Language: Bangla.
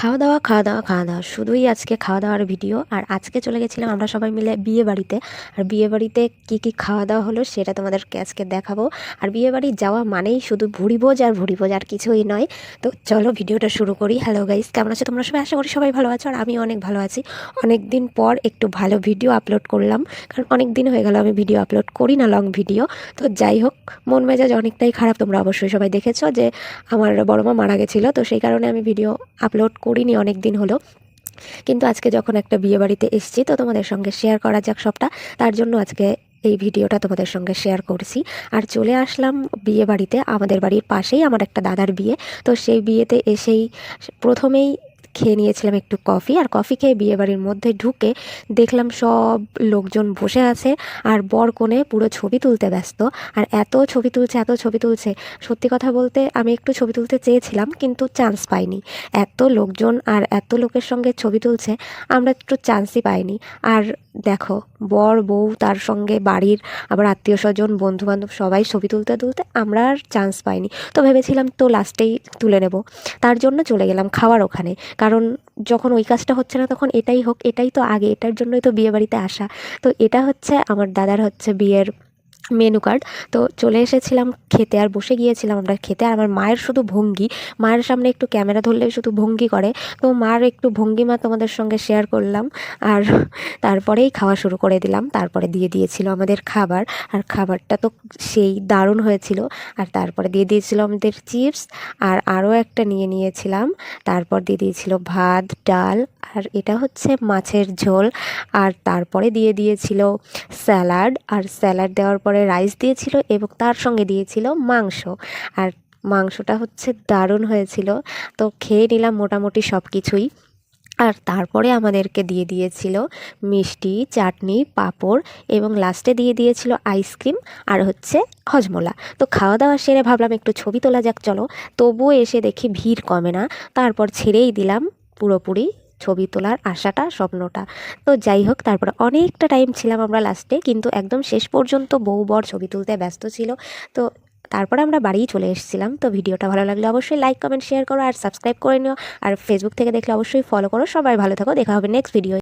খাওয়া দাওয়া খাওয়া দাওয়া খাওয়া দাওয়া শুধুই আজকে খাওয়া দাওয়ার ভিডিও। আর আজকে চলে গেছিলাম আমরা সবাই মিলে বিয়ে বাড়িতে। আর বিয়ে বাড়িতে কী কী খাওয়া দাওয়া হলো সেটা তোমাদেরকে আজকে দেখাবো। আর বিয়ে বাড়ি যাওয়া মানেই শুধু ভুড়ি ভোজ আর ভুড়ি ভোজ, আর কিছুই নয়। তো চলো ভিডিওটা শুরু করি। হ্যালো গাইস কেমন আছো? তোমরা সবাই? আশা করি সবাই ভালো আছো আর আমি অনেক ভালো আছি। অনেক দিন পর একটু ভালো ভিডিও আপলোড করলাম। কারণ অনেক দিন হয়ে গেল আমি ভিডিও আপলোড করি না লং ভিডিও তো যাই হোক, মন মেজাজ অনেকটাই খারাপ। তোমরা অবশ্যই সবাই দেখেছ যে আমার বড় মা মারা গেছিল। তো সেই কারণে আমি ভিডিও আপলোড করিনি, অনেক দিন হলো। কিন্তু আজকে যখন একটা বিয়ে বাড়িতে এসেছি, তো তোমাদের সঙ্গে শেয়ার করা যাক সবটা। তার জন্য আজকে এই ভিডিওটা তোমাদের সঙ্গে শেয়ার করছি। আর চলে আসলাম বিয়ে বাড়িতে, আমাদের বাড়ির পাশেই আমার একটা দাদার বিয়ে। তো সেই বিয়েতে এসেই প্রথমেই খেয়ে নিয়েছিলাম একটু কফি, আর কফি খেয়ে বিয়েবাড়ির মধ্যে ঢুকে দেখলাম সব লোকজন বসে আছে, আর বর কোণে পুরো ছবি তুলতে ব্যস্ত। আর এত ছবি তুলছে, এত ছবি তুলছে। সত্যি কথা বলতে আমি একটু ছবি তুলতে চেয়েছিলাম, কিন্তু চান্স পাইনি। এত লোকজন আর এত লোকের সঙ্গে ছবি তুলছে, আমরা একটু চান্সই পাইনি। আর দেখো, বর, বউ, তার সঙ্গে বাড়ির আবার আত্মীয় স্বজন বন্ধু বান্ধব সবাই ছবি তুলতে তুলতে আমরা আর চান্স পাইনি। তো ভেবেছিলাম তো লাস্টেই তুলে নেব। তার জন্য চলে গেলাম খাওয়ার ওখানে। কারণ যখন ওই কাজটা হচ্ছে না তখন এটাই হোক, এটাই তো আগে, এটার জন্যই তো বিয়ে বাড়িতে আসা। তো এটা হচ্ছে আমার দাদার হচ্ছে বিয়ের মেনু কার্ড। তো চলে এসেছিলাম খেতে আর বসে গিয়েছিলাম আমরা খেতে। আর আমার মায়ের শুধু ভঙ্গি। মায়ের সামনে একটু ক্যামেরা ধরলে শুধু ভঙ্গি করে। তো মার একটু ভঙ্গিমা তোমাদের সঙ্গে শেয়ার করলাম। আর তারপরেই খাওয়া শুরু করে দিলাম। তারপরে দিয়ে দিয়েছিল আমাদের খাবার। আর খাবারটা তো সেই দারুণ হয়েছিল। আর তারপরে দিয়ে দিয়েছিল আমাদের চিপস। আর আরও একটা নিয়ে নিয়েছিলাম। তারপর দিয়ে দিয়েছিল ভাত, ডাল। আর এটা হচ্ছে মাছের ঝোল। আর তারপরে দিয়ে দিয়েছিল স্যালাড। আর স্যালাড দেওয়ার পরে রাইস দিয়েছিল এবং তার সঙ্গে দিয়েছিল মাংস। আর মাংসটা হচ্ছে দারুণ হয়েছিল। তো খেয়ে নিলাম মোটামুটি সব কিছুই আর তারপরে আমাদেরকে দিয়ে দিয়েছিল মিষ্টি, চাটনি, পাঁপড় এবং লাস্টে দিয়ে দিয়েছিল আইসক্রিম আর হচ্ছে হজমোলা। তো খাওয়া দাওয়া সেরে ভাবলাম একটু ছবি তোলা যাক, চলো। তবুও এসে দেখি ভিড় কমে না। তারপর ছেড়েই দিলাম পুরোপুরি। ছবি তোলার আশাটা, স্বপ্নটা। তো যাই হোক, তারপরে অনেকটা টাইম ছিলাম আমরা লাস্টে কিন্তু একদম শেষ পর্যন্ত বউ বর ছবি তুলতে ব্যস্ত ছিল। তো তারপরে আমরা বাড়িই চলে এসেছিলাম। তো ভিডিওটা ভালো লাগলে অবশ্যই লাইক কমেন্ট শেয়ার করো আর সাবস্ক্রাইব করে নিও। আর ফেসবুক থেকে দেখলে অবশ্যই ফলো করো। সবাই ভালো থাকো। দেখা হবে নেক্সট ভিডিও